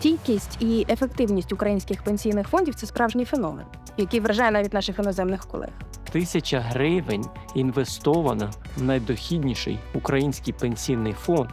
Стійкість і ефективність українських пенсійних фондів це справжній феномен, який вражає навіть наших іноземних колег. Тисяча гривень інвестована в найдохідніший український пенсійний фонд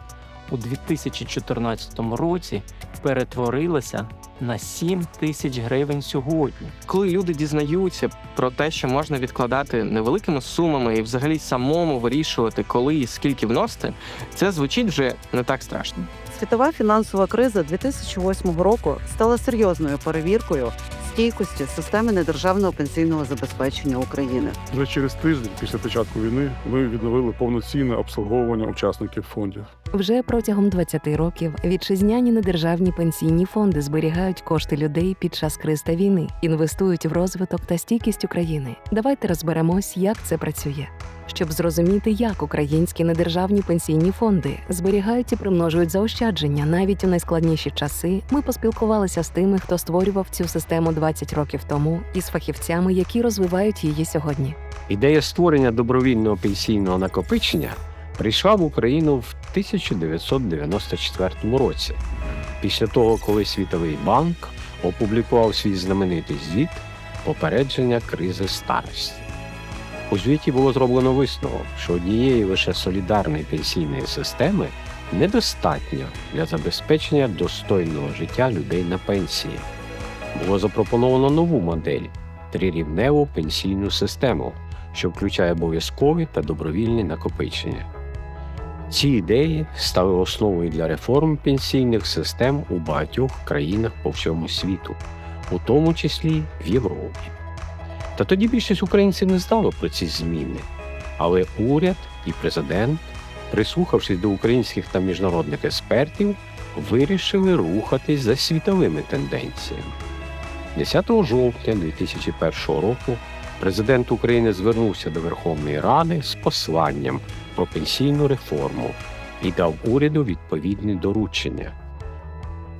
у 2014 році перетворилася на 7 тисяч гривень сьогодні. Коли люди дізнаються про те, що можна відкладати невеликими сумами і взагалі самому вирішувати, коли і скільки вносити, це звучить вже не так страшно. Світова фінансова криза 2008 року стала серйозною перевіркою стійкості системи недержавного пенсійного забезпечення України. Вже через тиждень після початку війни ми відновили повноцінне обслуговування учасників фондів. Вже протягом 20 років вітчизняні недержавні пенсійні фонди зберігають кошти людей під час криз та війни, інвестують в розвиток та стійкість України. Давайте розберемось, як це працює. Щоб зрозуміти, як українські недержавні пенсійні фонди зберігають і примножують заощадження навіть у найскладніші часи, ми поспілкувалися з тими, хто створював цю систему 20 років тому, і з фахівцями, які розвивають її сьогодні. Ідея створення добровільного пенсійного накопичення прийшла в Україну в 1994 році, після того, коли Світовий банк опублікував свій знаменитий звіт попередження кризи старості. У звіті було зроблено висновок, що однієї лише солідарної пенсійної системи недостатньо для забезпечення достойного життя людей на пенсії. Було запропоновано нову модель трирівневу пенсійну систему, що включає обов'язкові та добровільні накопичення. Ці ідеї стали основою для реформ пенсійних систем у багатьох країнах по всьому світу, у тому числі в Європі. Та тоді більшість українців не знало про ці зміни, але уряд і президент, прислухавшись до українських та міжнародних експертів, вирішили рухатись за світовими тенденціями. 10 жовтня 2001 року президент України звернувся до Верховної Ради з посланням про пенсійну реформу і дав уряду відповідні доручення.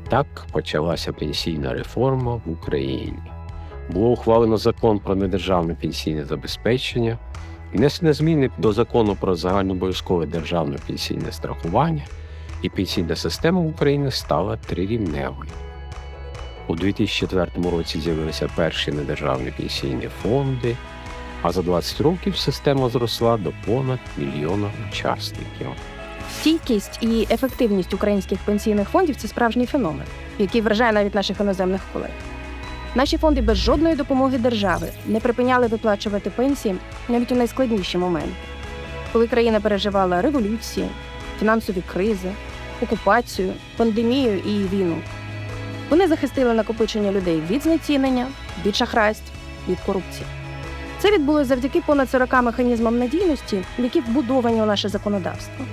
Так почалася пенсійна реформа в Україні. Було ухвалено закон про недержавне пенсійне забезпечення, внесено зміни до закону про загальнообов'язкове державне пенсійне страхування, і пенсійна система в Україні стала трирівневою. У 2004 році з'явилися перші недержавні пенсійні фонди, а за 20 років система зросла до понад мільйона учасників. Стійкість і ефективність українських пенсійних фондів це справжній феномен, який вражає навіть наших іноземних колег. Наші фонди без жодної допомоги держави не припиняли виплачувати пенсії навіть у найскладніші моменти, коли країна переживала революції, фінансові кризи, окупацію, пандемію і війну. Вони захистили накопичення людей від знецінення, від шахрайств, від корупції. Це відбулося завдяки понад 40 механізмам надійності, які вбудовані у наше законодавство.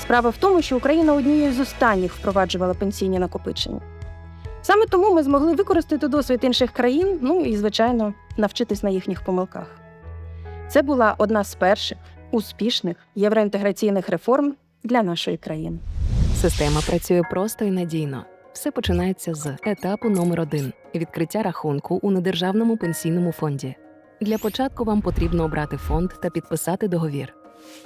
Справа в тому, що Україна однією з останніх впроваджувала пенсійні накопичення. Саме тому ми змогли використати досвід інших країн, ну і, звичайно, навчитись на їхніх помилках. Це була одна з перших успішних євроінтеграційних реформ для нашої країни. Система працює просто і надійно. Все починається з етапу номер 1 відкриття рахунку у недержавному пенсійному фонді. Для початку вам потрібно обрати фонд та підписати договір.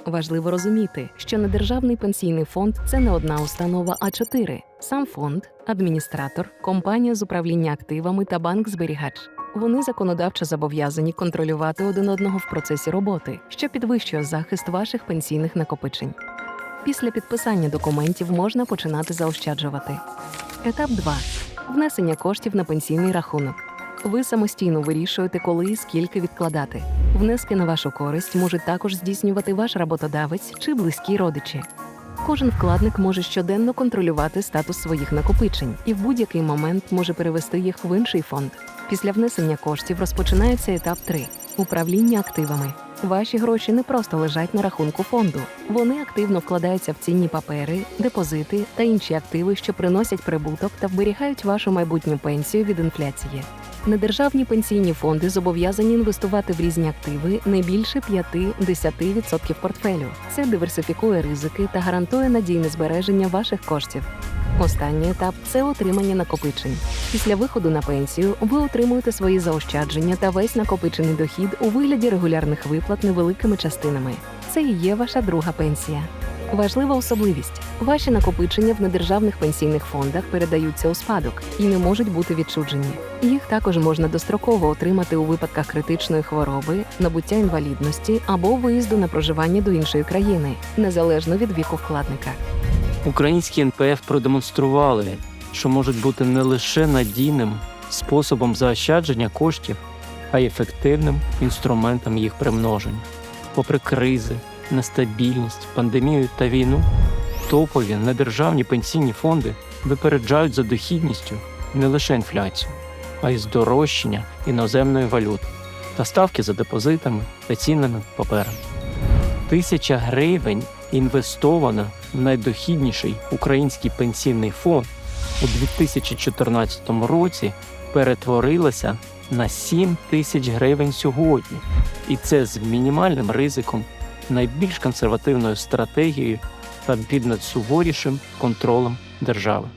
Важливо розуміти, що недержавний пенсійний фонд це не одна установа, а чотири: сам фонд, адміністратор, компанія з управління активами та банк-зберігач. Вони законодавчо зобов'язані контролювати один одного в процесі роботи, що підвищує захист ваших пенсійних накопичень. Після підписання документів можна починати заощаджувати. Етап 2. внесення коштів на пенсійний рахунок. Ви самостійно вирішуєте, коли і скільки відкладати. Внески на вашу користь може також здійснювати ваш роботодавець чи близькі родичі. Кожен вкладник може щоденно контролювати статус своїх накопичень і в будь-який момент може перевести їх в інший фонд. Після внесення коштів розпочинається етап 3 управління активами. Ваші гроші не просто лежать на рахунку фонду. Вони активно вкладаються в цінні папери, депозити та інші активи, що приносять прибуток та вберігають вашу майбутню пенсію від інфляції. Недержавні пенсійні фонди зобов'язані інвестувати в різні активи не більше 5-10% портфелю. Це диверсифікує ризики та гарантує надійне збереження ваших коштів. Останній етап це отримання накопичень. Після виходу на пенсію ви отримуєте свої заощадження та весь накопичений дохід у вигляді регулярних виплат невеликими частинами. Це і є ваша друга пенсія. Важлива особливість: ваші накопичення в недержавних пенсійних фондах передаються у спадок і не можуть бути відчуджені. Їх також можна достроково отримати у випадках критичної хвороби, набуття інвалідності або виїзду на проживання до іншої країни, незалежно від віку вкладника. Українські НПФ продемонстрували, що можуть бути не лише надійним способом заощадження коштів, а й ефективним інструментом їх примноження. Попри кризи, нестабільність, пандемію та війну, топові недержавні пенсійні фонди випереджають за дохідністю не лише інфляцію, а й здорожчання іноземної валюти та ставки за депозитами та цінними паперами. Тисяча гривень інвестована в найдохідніший український пенсійний фонд у 2014 році перетворилася на 7 тисяч гривень сьогодні. І це з мінімальним ризиком, найбільш консервативною стратегією та під надсуворішим контролем держави.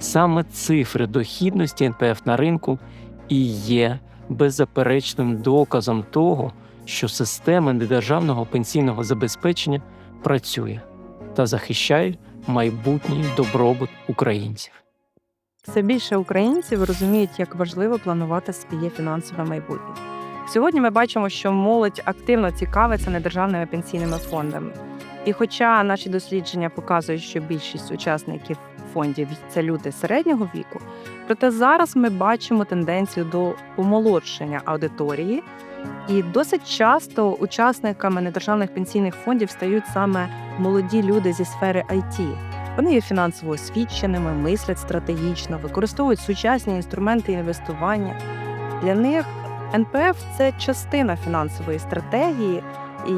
Саме цифри дохідності НПФ на ринку і є беззаперечним доказом того, що система недержавного пенсійного забезпечення працює та захищає майбутній добробут українців. Все більше українців розуміють, як важливо планувати своє фінансове майбутнє. Сьогодні ми бачимо, що молодь активно цікавиться недержавними пенсійними фондами. І хоча наші дослідження показують, що більшість учасників фондів це люди середнього віку, проте зараз ми бачимо тенденцію до помолодшення аудиторії, і досить часто учасниками недержавних пенсійних фондів стають саме молоді люди зі сфери IT. Вони є фінансово освіченими, мислять стратегічно, використовують сучасні інструменти інвестування. Для них НПФ це частина фінансової стратегії,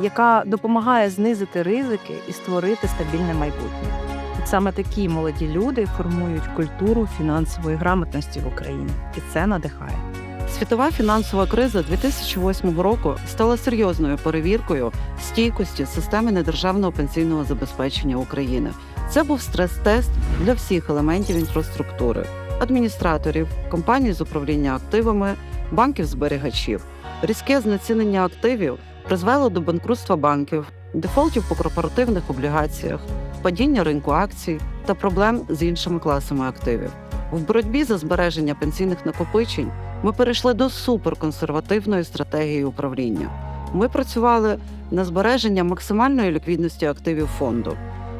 яка допомагає знизити ризики і створити стабільне майбутнє. Саме такі молоді люди формують культуру фінансової грамотності в Україні, і це надихає. Світова фінансова криза 2008 року стала серйозною перевіркою стійкості системи недержавного пенсійного забезпечення України. Це був стрес-тест для всіх елементів інфраструктури: адміністраторів, компаній з управління активами, банків-зберігачів. Різке знецінення активів призвело до банкрутства банків, дефолтів по корпоративних облігаціях, падіння ринку акцій та проблем з іншими класами активів. В боротьбі за збереження пенсійних накопичень ми перейшли до суперконсервативної стратегії управління. Ми працювали на збереження максимальної ліквідності активів фонду.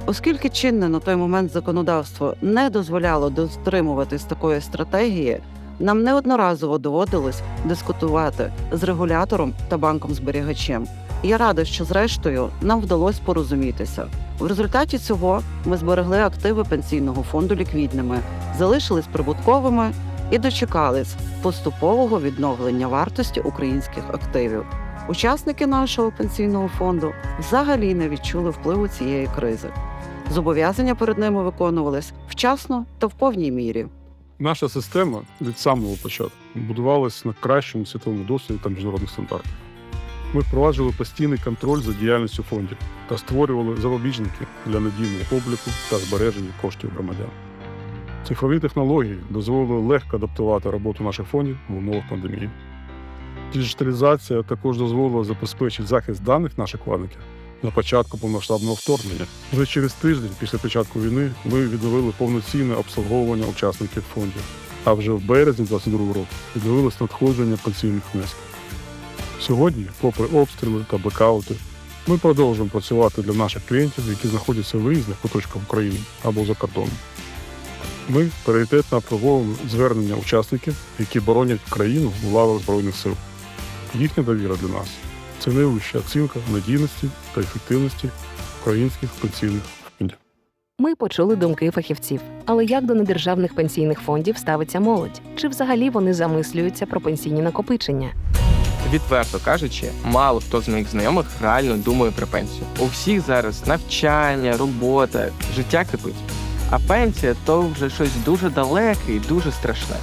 Оскільки чинне на той момент законодавство не дозволяло дотримуватись такої стратегії, нам неодноразово доводилось дискутувати з регулятором та банком-зберігачем. І Я рада, що зрештою нам вдалося порозумітися. В результаті цього ми зберегли активи пенсійного фонду ліквідними, залишились прибутковими і дочекались поступового відновлення вартості українських активів. Учасники нашого пенсійного фонду взагалі не відчули впливу цієї кризи. Зобов'язання перед ними виконувались вчасно та в повній мірі. Наша система від самого початку будувалась на кращому світовому досвіді та міжнародних стандартах. Ми впроваджували постійний контроль за діяльністю фондів та створювали запобіжники для надійного обліку та збереження коштів громадян. Цифрові технології дозволили легко адаптувати роботу наших фондів в умовах пандемії. Діджиталізація також дозволила забезпечити захист даних наших вкладників на початку повномасштабного вторгнення. Вже через тиждень після початку війни ми відновили повноцінне обслуговування учасників фондів. А вже в березні 2022 року відновилось надходження пенсійних внесків. Сьогодні, попри обстріли та блекаути, ми продовжуємо працювати для наших клієнтів, які знаходяться в різних куточках України або за кордоном. Ми пріоритетно обслуговуємо звернення учасників, які боронять країну в лавах Збройних сил. Їхня довіра для нас це найвища оцінка надійності та ефективності українських пенсійних фондів. Ми почули думки фахівців. Але як до недержавних пенсійних фондів ставиться молодь? Чи взагалі вони замислюються про пенсійні накопичення? Відверто кажучи, мало хто з моїх знайомих реально думає про пенсію. У всіх зараз навчання, робота, життя кипить. А пенсія то вже щось дуже далеке і дуже страшне.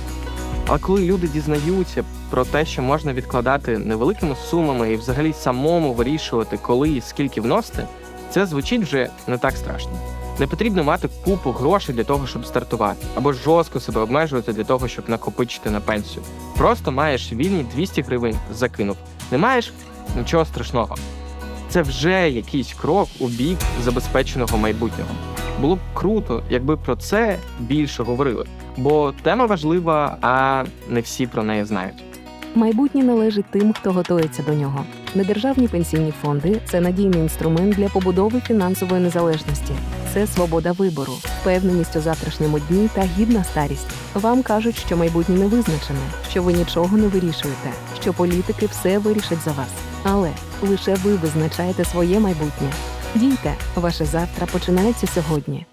Але коли люди дізнаються про те, що можна відкладати невеликими сумами і взагалі самому вирішувати, коли і скільки вносити, це звучить вже не так страшно. Не потрібно мати купу грошей для того, щоб стартувати, або жорстко себе обмежувати для того, щоб накопичити на пенсію. Просто маєш вільні 200 гривень, закинув. Не маєш нічого страшного. це вже якийсь крок у бік забезпеченого майбутнього. Було б круто, якби про це більше говорили, бо тема важлива, а не всі про неї знають. Майбутнє належить тим, хто готується до нього. Недержавні пенсійні фонди це надійний інструмент для побудови фінансової незалежності. Це свобода вибору, впевненість у завтрашньому дні та гідна старість. Вам кажуть, що майбутнє не визначене, що ви нічого не вирішуєте, що політики все вирішать за вас. Але лише ви визначаєте своє майбутнє. Дійте, ваше завтра починається сьогодні.